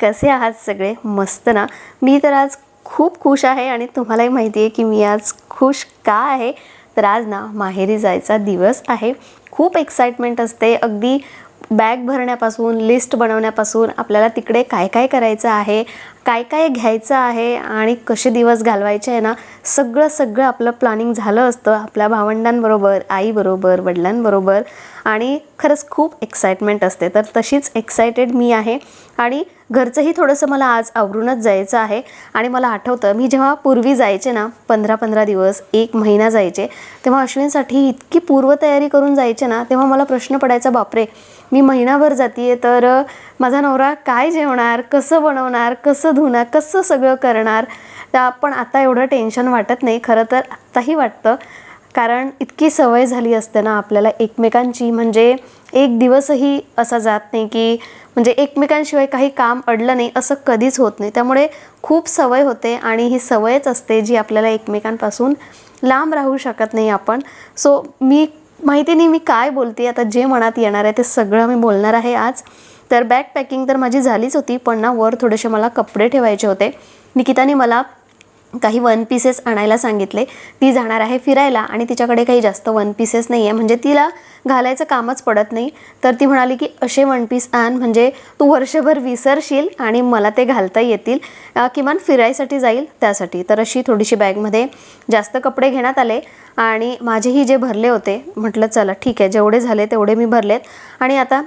कसे आहात सगळे? मस्त ना? मी तर आज खूप खुश आहे आणि तुम्हालाही माहिती आहे की मी आज खुश का आहे? तर आज ना माहेरी जायचा दिवस आहे. खूप एक्साइटमेंट असते. अगदी बॅग भरण्यापासून लिस्ट बनवण्यापासून आपल्याला तिकडे काय काय करायचं आहे काय काय घ्यायचं आहे आणि कसे दिवस घालवायचे आहे ना सगळं सगळं आपलं प्लॅनिंग झालं असतं. आपल्या भावंडांबरोबर आईबरोबर वडिलांबरोबर आणि खरंच खूप एक्साइटमेंट असते. तर तशीच एक्सायटेड मी आहे आणि घरचंही थोडंसं मला आज आवरूनच जायचं आहे. आणि मला आठवतं मी जेव्हा पूर्वी जायचे ना पंधरा पंधरा दिवस एक महिना जायचे तेव्हा अश्विनसाठी इतकी पूर्वतयारी करून जायचे ना तेव्हा मला प्रश्न पडायचा बापरे मी महिनाभर जाते तर माझा नवरा काय जेवणार कसं बनवणार कसं धुणार कसं सगळं करणार? त्या पण आता एवढं टेन्शन वाटत नाही. खरं तर आत्ताही वाटतं. कारण इतकी सवय झाली असते ना आपल्याला एकमेकांची. म्हणजे एक दिवसही असा जात नाही की म्हणजे एकमेकांशिवाय काही काम अडलं नाही असं कधीच होत नाही. त्यामुळे खूप सवय होते आणि ही सवयच असते जी आपल्याला एकमेकांपासून लांब राहू शकत नाही आपण. सो मी माहिती नाही मी काय बोलते आता जे मनात येणार आहे ते सगळं मी बोलणार आहे आज. तर बॅग पॅकिंग तर माझी झालीच होती पण ना वर थोडेसे मला कपडे ठेवायचे होते. निकिताने मला काही वन पीसेस आणायला सांगितले. ती जाणार आहे फिरायला आणि तिच्याकडे काही जास्त वन पीसेस नाही आहे म्हणजे तिला घालायचं कामच पडत नाही. तर ती म्हणाली की असे वन पीस आण. म्हणजे तू वर्षभर विसरशील आणि मला ते घालता येतील. किमान फिरायसाठी जाईल त्यासाठी. तर अशी थोडीशी बॅगमध्ये जास्त कपडे घेण्यात आले. आणि माझेही जे भरले होते म्हटलं चला ठीक आहे. जेवढे झाले तेवढे मी भरलेत. आणि आता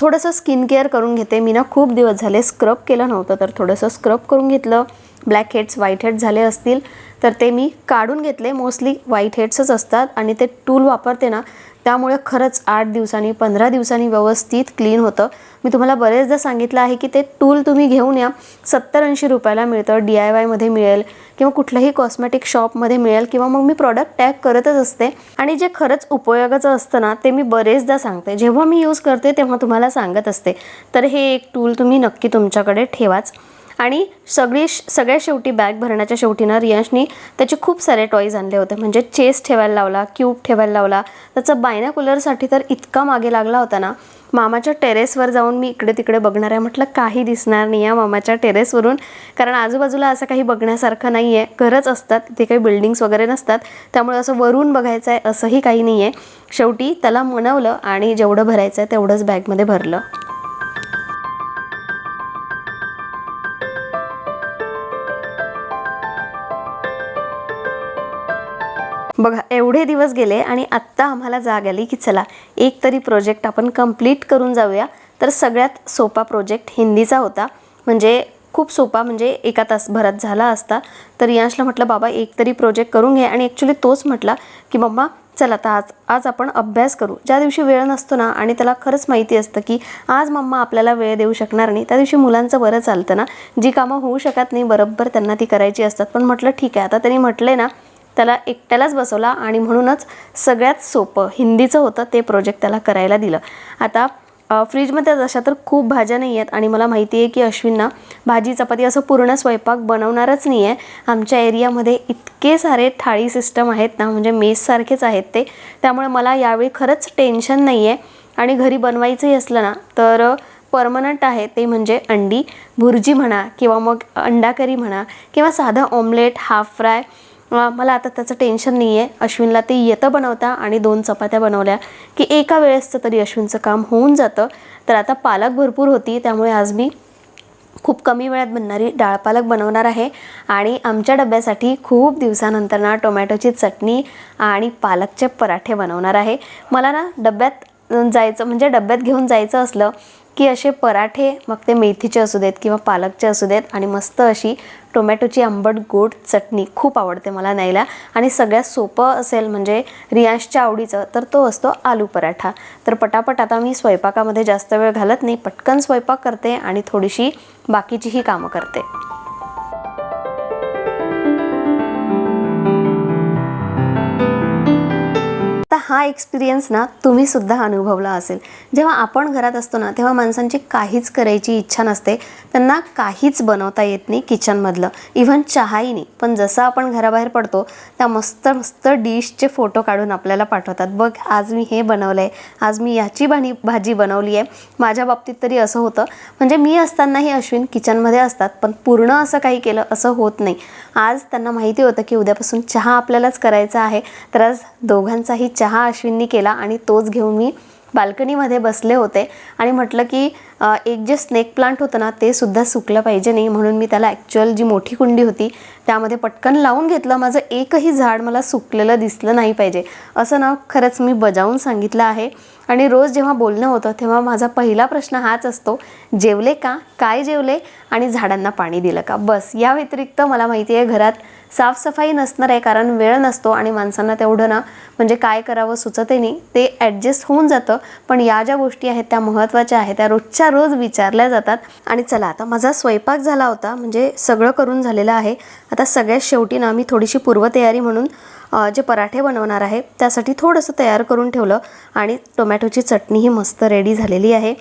थोडंसं स्किन केअर करून घेते. मी ना खूप दिवस झाले स्क्रब केलं नव्हतं. तर थोडंसं स्क्रब करून घेतलं. ब्लॅक हेड्स व्हाईट हेड्स झाले असतील तर ते मी काढून घेतले. मोस्टली व्हाईट हेड्सच असतात आणि ते टूल वापरते ना त्यामुळे खरंच आठ दिवसांनी पंधरा दिवसांनी व्यवस्थित क्लीन होतं. मी तुम्हाला बरेचदा सांगितलं आहे की ते टूल तुम्ही घेऊन या. सत्तर ऐंशी रुपयाला मिळतं डी आय वायमध्ये मिळेल किंवा कुठल्याही कॉस्मेटिक शॉपमध्ये मिळेल किंवा मग मी प्रॉडक्ट टॅग करतच असते. आणि जे खरंच उपयोगाचं असतं ना ते मी बरेचदा सांगते. जेव्हा मी यूज करते तेव्हा तुम्हाला सांगत असते. तर हे एक टूल तुम्ही नक्की तुमच्याकडे ठेवाच. आणि सगळी सगळ्या शेवटी बॅग भरण्याच्या शेवटी ना रियांशनी त्याचे खूप सारे टॉईज आणले होते. म्हणजे चेस ठेवायला लावला क्यूब ठेवायला लावला. त्याचा बायनाकुलरसाठी तर इतका मागे लागला होता ना. मामाच्या टेरेसवर जाऊन मी इकडे तिकडे बघणार आहे. म्हटलं काही दिसणार नाही या मामाच्या टेरेसवरून कारण आजूबाजूला असं काही बघण्यासारखं नाही आहे घरच असतात. तिथे काही बिल्डिंग्स वगैरे नसतात. त्यामुळे असं वरून बघायचं आहे असंही काही नाही आहे शेवटी त्याला मनवलं आणि जेवढं भरायचं आहे तेवढंच बॅगमध्ये भरलं. बघा एवढे दिवस गेले आणि आत्ता आम्हाला जाग आली की चला एक तरी प्रोजेक्ट आपण कंप्लीट करून जाऊया. तर सगळ्यात सोपा प्रोजेक्ट हिंदीचा होता. म्हणजे खूप सोपा म्हणजे एका तासभरात झाला असता. तर यांशला म्हटलं बाबा एक तरी प्रोजेक्ट करून घे. आणि ॲक्च्युली तोच म्हटला की मम्मा चल आता आज आज आपण अभ्यास करू. ज्या दिवशी वेळ नसतो ना आणि त्याला खरंच माहिती असतं की आज मम्मा आपल्याला वेळ देऊ शकणार नाही. त्या दिवशी मुलांचं बरं चालतं ना. जी कामं होऊ शकत नाही बरोबर त्यांना ती करायची असतात. पण म्हटलं ठीक आहे. आता त्यांनी म्हटले ना त्याला एकट्यालाच बसवला आणि म्हणूनच सगळ्यात सोपं हिंदीचं होतं ते प्रोजेक्ट त्याला करायला दिलं. आता फ्रीजमध्ये जशा तर खूप भाज्या नाही आहेत आणि मला माहिती आहे की अश्विनना भाजी चपाती असं पूर्ण स्वयंपाक बनवणारच नाही आहे आमच्या एरियामध्ये इतके सारे थाळी सिस्टम आहेत ना म्हणजे मेससारखेच आहेत ते. त्यामुळे मला यावेळी खरंच टेन्शन नाही आहे आणि घरी बनवायचंही असलं ना तर परमनंट आहे ते म्हणजे अंडी. भुर्जी म्हणा किंवा मग अंडा करी म्हणा किंवा साधं ऑमलेट हाफ फ्राय मला आता त्याचं टेन्शन नाही आहे अश्विनला ते येतं बनवता आणि दोन चपात्या बनवल्या की एका वेळेसचं तरी अश्विनचं काम होऊन जातं. तर आता पालक भरपूर होती त्यामुळे आज मी खूप कमी वेळात बनणारी डाळ पालक बनवणार आहे. आणि आमच्या डब्यासाठी खूप दिवसानंतर ना टोमॅटोची चटणी आणि पालकचे पराठे बनवणार आहे. मला ना डब्यात जायचं म्हणजे डब्यात घेऊन जायचं असलं की असे पराठे मग ते मेथीचे असू देत किंवा पालकचे असू देत आणि मस्त अशी टोमॅटोची आंबट गोड चटणी खूप आवडते मला न्यायला. आणि सगळ्यात सोपं असेल म्हणजे रियांशच्या आवडीचं तर तो असतो आलू पराठा. तर पटापट आता मी स्वयंपाकामध्ये जास्त वेळ घालत नाही पटकन स्वयंपाक करते आणि थोडीशी बाकीचीही कामं करते. हा एक्सपिरियन्स ना तुम्ही सुद्धा अनुभवला असेल. जेव्हा आपण घरात असतो ना तेव्हा माणसांची काहीच करायची इच्छा नसते. त्यांना काहीच बनवता येत नाही किचनमधलं इव्हन चहाही नाही. पण जसं आपण घराबाहेर पडतो त्या मस्त मस्त डिशचे फोटो काढून आपल्याला पाठवतात. बघ आज मी हे बनवलं आहे आज मी याची भाणी भाजी बनवली आहे. माझ्या बाबतीत तरी असं होतं. म्हणजे मी असतानाही अश्विन किचनमध्ये असतात पण पूर्ण असं काही केलं असं होत नाही. आज त्यांना माहिती होतं की उद्यापासून चहा आपल्यालाच करायचा आहे. तर आज दोघांचाही चहा अश्विननी केला आणि तोच घेऊन मी बाल्कनीमध्ये बसले होते. आणि म्हटलं की एक जे स्नेक प्लांट होतं ना ते सुद्धा सुकलं पाहिजे नाही म्हणून मी त्याला ॲक्च्युअल जी मोठी कुंडी होती त्यामध्ये पटकन लावून घेतलं. माझं एकही झाड मला सुकलेलं दिसलं नाही पाहिजे. असं ना खरंच मी बजावून सांगितलं आहे. आणि रोज जेव्हा बोलणं होतं तेव्हा माझा पहिला प्रश्न हाच असतो जेवले का? काय जेवले? आणि झाडांना पाणी दिलं का? बस. या व्यतिरिक्त मला माहिती आहे घरात साफसफाई नसणार आहे कारण वेळ नसतो आणि माणसांना तेवढं ना म्हणजे काय करावं सुचते नाही. ते ॲडजस्ट होऊन जातं पण या ज्या गोष्टी आहेत त्या महत्त्वाच्या आहेत त्या रोजच्या रोज विचारल्या जातात. आणि चला आता माझा स्वयंपाक झाला होता म्हणजे सगळं करून झालेलं आहे. आता सगळ्यात शेवटी ना मी थोडीशी पूर्वतयारी म्हणून जे पराठे बनवणार आहे त्यासाठी थोडंसं तयार करून ठेवलं. आणि टोमॅटोची चटणीही मस्त रेडी झालेली आहे.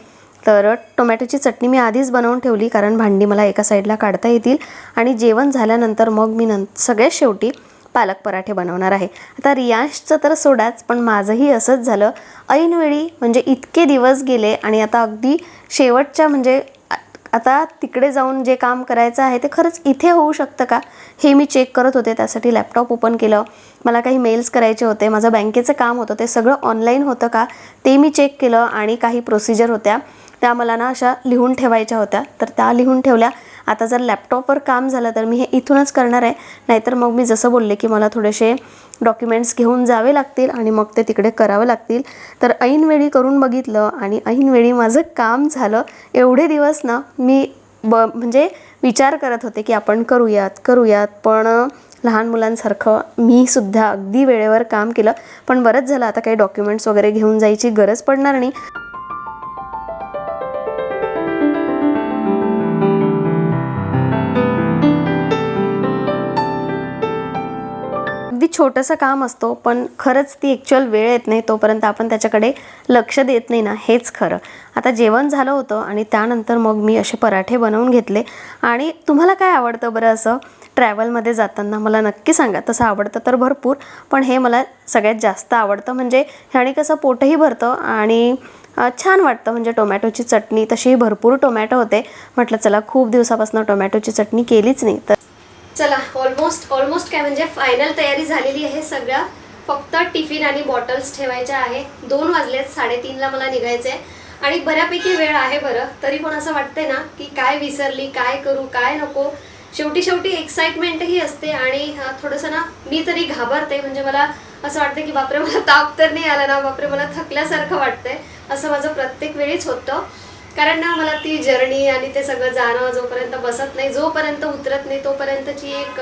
तर टोमॅटोची चटणी मी आधीच बनवून ठेवली कारण भांडी मला एका साईडला काढता येतील. आणि जेवण झाल्यानंतर मग मी नं सगळ्यात शेवटी पालक पराठे बनवणार आहे. आता रियांशचं तर सोडाच पण माझंही असंच झालं. ऐनवेळी म्हणजे इतके दिवस गेले आणि आता अगदी शेवटच्या म्हणजे आता तिकडे जाऊन जे काम करायचं आहे ते खरंच इथे होऊ शकतं का? हे मी चेक करत होते त्यासाठी लॅपटॉप ओपन केलं. मला काही मेल्स करायचे होते माझं बँकेचं काम होतं ते सगळं ऑनलाईन होतं का? ते मी चेक केलं आणि काही प्रोसिजर होत्या. त्या मला ना अशा लिहून ठेवायच्या होत्या. तर त्या लिहून ठेवल्या. आता जर लॅपटॉपवर काम झालं तर मी हे इथूनच करणार आहे. नाहीतर मग मी जसं बोलले की मला थोडेसे डॉक्युमेंट्स घेऊन जावे लागतील आणि मग ते तिकडे करावे लागतील. तर ऐनवेळी करून बघितलं आणि ऐनवेळी माझं काम झालं. एवढे दिवस ना मी ब म्हणजे विचार करत होते की आपण करूयात करूयात. पण लहान मुलांसारखं मी सुद्धा अगदी वेळेवर काम केलं. पण बरंच झालं. आता काही डॉक्युमेंट्स वगैरे घेऊन जायची गरज पडणार नाही. छोटंसं काम असतो पण खरंच ती ॲक्च्युअल वेळ येत नाही तोपर्यंत आपण त्याच्याकडे लक्ष देत नाही ना हेच खरं. आता जेवण झालं होतं आणि त्यानंतर मग मी असे पराठे बनवून घेतले. आणि तुम्हाला काय आवडतं बरं असं? ट्रॅव्हलमध्ये जाताना मला नक्की सांगा. तसं आवडतं तर भरपूर पण हे मला सगळ्यात जास्त आवडतं. म्हणजे ह्याने कसं पोटही भरतं आणि छान वाटतं. म्हणजे टोमॅटोची चटणी तशीही भरपूर टोमॅटो होते. म्हटलं चला खूप दिवसापासून टोमॅटोची चटणी केलीच नाही. तर चला ऑलमोस्ट ऑलमोस्ट काय म्हणजे फायनल तयारी झालेली आहे सगळ्या फक्त टिफिन आणि बॉटल्स ठेवायच्या आहे. दोन वाजलेत साडेतीनला मला निघायचं आहे आणि बऱ्यापैकी वेळ आहे बरं. तरी पण असं वाटतंय ना की काय विसरली काय करू काय नको. शेवटी शेवटी एक्साइटमेंटही असते आणि थोडंसं ना मी तरी घाबरते. म्हणजे मला असं वाटतं की बापरे मला ताप तर नाही आला ना बापरे मला थकल्यासारखं वाटतंय. असं माझं प्रत्येक वेळीच होतं. कारण ना मला ती जर्नी आणि ते सगळं जाणं जोपर्यंत बसत नाही जोपर्यंत उतरत नाही तोपर्यंतची एक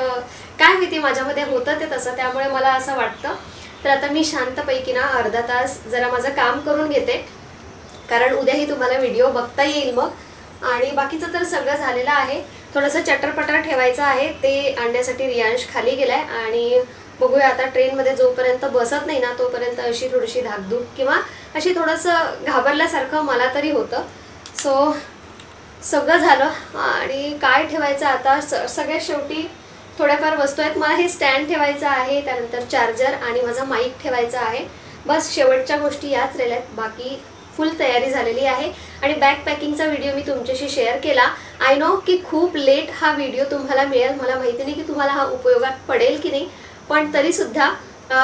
काय माहिती माझ्यामध्ये होतं ते तसं. त्यामुळे मला असं वाटतं. तर आता मी शांतपैकी ना अर्धा तास जरा माझं काम करून घेते. कारण उद्याही तुम्हाला व्हिडिओ बघता येईल मग. आणि बाकीचं तर सगळं झालेलं आहे. थोडंसं चटरपटर ठेवायचं आहे. ते आणण्यासाठी रियांश खाली गेलाय. आणि बघूया आता ट्रेनमध्ये जोपर्यंत बसत नाही ना तोपर्यंत अशी थोडीशी धाकधूक किंवा अशी थोडंसं घाबरल्यासारखं मला तरी होतं. सो सगळं झालं आणि काय ठेवायचं आता? स सगळ्यात शेवटी थोड्याफार वस्तू आहेत. मला हे स्टँड ठेवायचं आहे त्यानंतर चार्जर आणि माझा माईक ठेवायचा आहे. बस शेवटच्या गोष्टी याच राहिल्या आहेत. बाकी फुल तयारी झालेली आहे. आणि बॅग पॅकिंगचा व्हिडिओ मी तुमच्याशी शेअर केला. आय नो की खूप लेट हा व्हिडिओ तुम्हाला मिळेल. मला माहिती नाही की तुम्हाला हा उपयोगात पडेल की नाही. पण तरीसुद्धा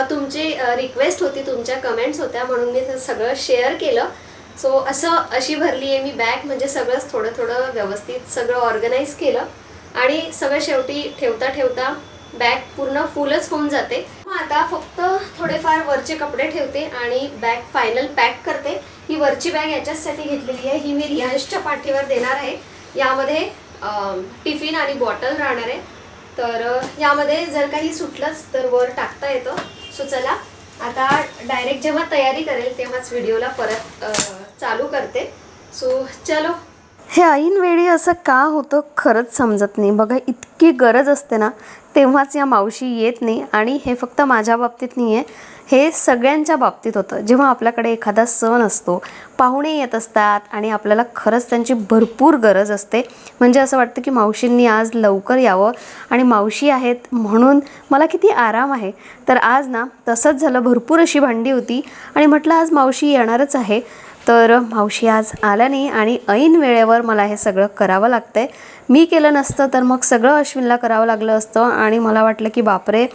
तुमची रिक्वेस्ट होती तुमच्या कमेंट्स होत्या म्हणून मी सगळं शेअर केलं. सो असं अशी भरली आहे मी बॅग म्हणजे सगळंच थोडं थोडं व्यवस्थित सगळं ऑर्गनाईज केलं. आणि सगळं शेवटी ठेवता ठेवता बॅग पूर्ण फुलच होऊन जाते. मग आता फक्त थोडेफार वरचे कपडे ठेवते आणि बॅग फायनल पॅक करते. ही वरची बॅग याच्याचसाठी घेतलेली आहे. ही मी रियांशच्या पाठीवर देणार आहे. यामध्ये टिफिन आणि बॉटल राहणार आहे. तर यामध्ये जर काही सुटलंच तर वर टाकता येतं. सो चला आता डायरेक्ट जेव्हा तयारी करेल तेव्हाच व्हिडिओला परत चालू करते. सो चलो. हे ऐनवेळी असं का होतं खरंच समजत नाही. बघा इतकी गरज असते ना तेव्हाच या मावशी येत नाही आणि हे फक्त माझ्या बाबतीत नाही आहे हे सगळ्यांच्या बाबतीत होतं. जेव्हा आपल्याकडे एखादा सण असतो पाहुणे येत असतात आणि आपल्याला खरंच त्यांची भरपूर गरज असते. म्हणजे असं वाटतं की मावशींनी आज लवकर यावं आणि मावशी आहेत म्हणून मला किती आराम आहे. तर आज ना तसंच झालं. भरपूर अशी भांडी होती आणि म्हटलं आज मावशी येणारच आहे. तर मावशी आज आल्या नाही आणि ऐन वेळेवर मला हे सगळं करावं लागतंय. मी केलं नसतं तर मग सगळं अश्विनला करावं लागलं असतं आणि मला वाटलं की बापरे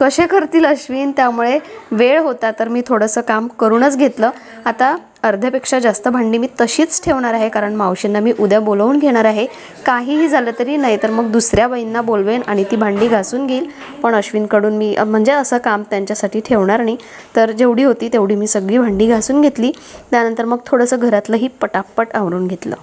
कसे करतील अश्विन? त्यामुळे वेळ होता तर मी थोडंसं काम करूनच घेतलं. आता अर्ध्यापेक्षा जास्त भांडी मी तशीच ठेवणार आहे कारण मावशींना मी उद्या बोलवून घेणार आहे. काहीही झालं तरी नाही तर मग दुसऱ्या बाईंना बोलवेन आणि ती भांडी घासून घेईल. पण अश्विनकडून मी म्हणजे असं काम त्यांच्यासाठी ठेवणार नाही. तर जेवढी होती तेवढी मी सगळी भांडी घासून घेतली. त्यानंतर मग थोडंसं घरातलंही पटापट आवरून घेतलं.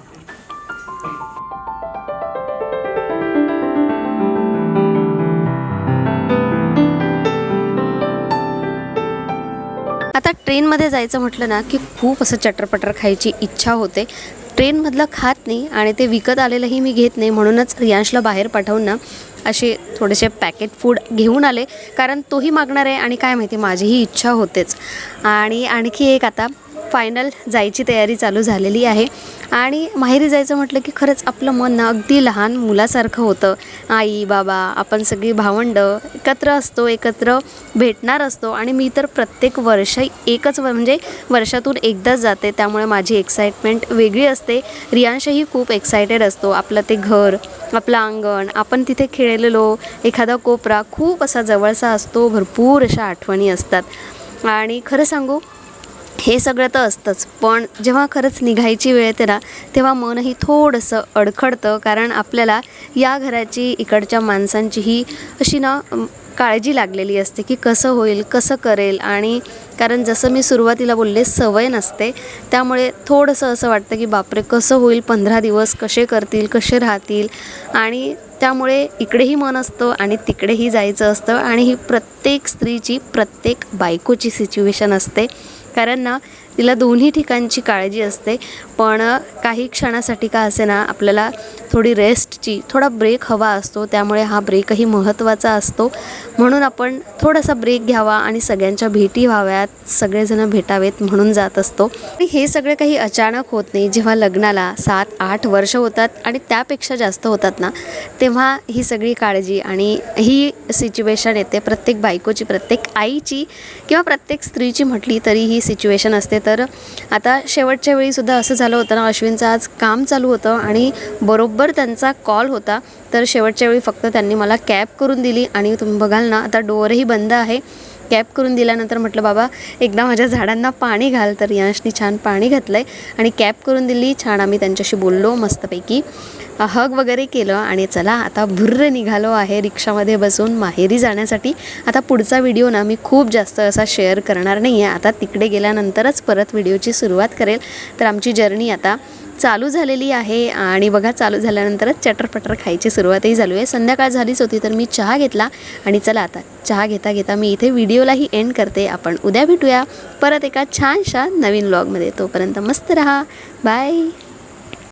आता ट्रेनमध्ये जायचं म्हटलं ना की खूप असं चटरपटर खायची इच्छा होते. ट्रेनमधलं खात नाही आणि ते विकत आलेलंही मी घेत नाही म्हणूनच रियांशला बाहेर पाठवून ना असे थोडेसे पॅकेट फूड घेऊन आले. कारण तोही मागणार आहे आणि काय माहिती माझीही इच्छा होतेच. आणि आणखी एक आता फायनल जायची तयारी चालू झालेली आहे. आणि माहेरी जायचं म्हटलं की खरंच आपलं मन अगदी लहान मुलासारखं होतं. आई बाबा आपण सगळी भावंडं एकत्र असतो एकत्र भेटणार असतो. आणि मी तर प्रत्येक वर्ष एकच व- म्हणजे वर्षातून एकदाच जाते. त्यामुळे माझी एक्साइटमेंट वेगळी असते. रियांशही खूप एक्सायटेड असतो. आपलं ते घर आपलं अंगण आपण तिथे खेळलेलो एखादा कोपरा खूप असा जवळचा असतो. भरपूर अशा आठवणी असतात. आणि खरं सांगू हे सगळं तर असतंच. पण जेव्हा खरंच निघायची वेळ येते ना तेव्हा मनही थोडंसं अडखडतं. कारण आपल्याला या घराची इकडच्या माणसांचीही अशी ना काळजी लागलेली असते की कसं होईल कसं करेल. आणि कारण जसं मी सुरुवातीला बोलले सवय नसते. त्यामुळे थोडंसं असं वाटतं की बापरे कसं होईल पंधरा दिवस कसे करतील कसे राहतील. आणि त्यामुळे इकडेही मन असतं आणि तिकडेही जायचं असतं. आणि ही प्रत्येक स्त्रीची प्रत्येक बायकोची सिच्युएशन असते. कारण ना तिला दोन्ही ठिकाणची काळजी असते पण काही क्षणासाठी का असे ना आपल्याला थोडी रेस्टची थोडा ब्रेक हवा असतो त्यामुळे हा ब्रेकही महत्त्वाचा असतो. म्हणून आपण थोडासा ब्रेक घ्यावा आणि सगळ्यांच्या भेटी व्हाव्यात सगळेजण भेटावेत म्हणून जात असतो. आणि हे सगळे काही अचानक होत नाही जेव्हा लग्नाला सात आठ वर्ष होतात आणि त्यापेक्षा जास्त होतात ना तेव्हा ही सगळी काळजी आणि ही सिच्युएशन येते. प्रत्येक बायकोची प्रत्येक आईची किंवा प्रत्येक स्त्रीची म्हटली तरी ही सिच्युएशन असते. तर आता शेवटच्या वेळीसुद्धा असं झालं होतं ना अश्विनचं आज काम चालू होतं आणि बरोबर त्यांचा कॉल होता तर शेवटच्या वेळी फक्त त्यांनी मला कॅब करून दिली आणि तुम्ही बघाल ना आता डोअरही बंद आहे. कॅप करून दिल्यानंतर म्हटलं बाबा एकदा माझ्या झाडांना पाणी घाल. तर यशनी छान पाणी घातलं आहे आणि कॅप करून दिली. छान आम्ही त्यांच्याशी बोललो मस्तपैकी. हग वगैरे केलं आणि चला आता भुर्र निघालो आहे रिक्षामध्ये बसून माहेरी जाण्यासाठी. आता पुढचा व्हिडिओ ना मी खूप जास्त असा शेअर करणार नाही आहे आता तिकडे गेल्यानंतरच परत व्हिडिओची सुरुवात करेल. तर आमची जर्नी आता चालू झालेली आहे आणि बघा चालू झाल्यानंतरच चटरपटर खायची सुरुवातही झाली आहे. संध्याकाळ झालीच होती तर मी चहा घेतला आणि चला आता चहा घेता घेता मी इथे व्हिडिओलाही एंड करते. आपण उद्या भेटूया परत एका छानशा नवीन ब्लॉगमध्ये तोपर्यंत मस्त रहा. बाय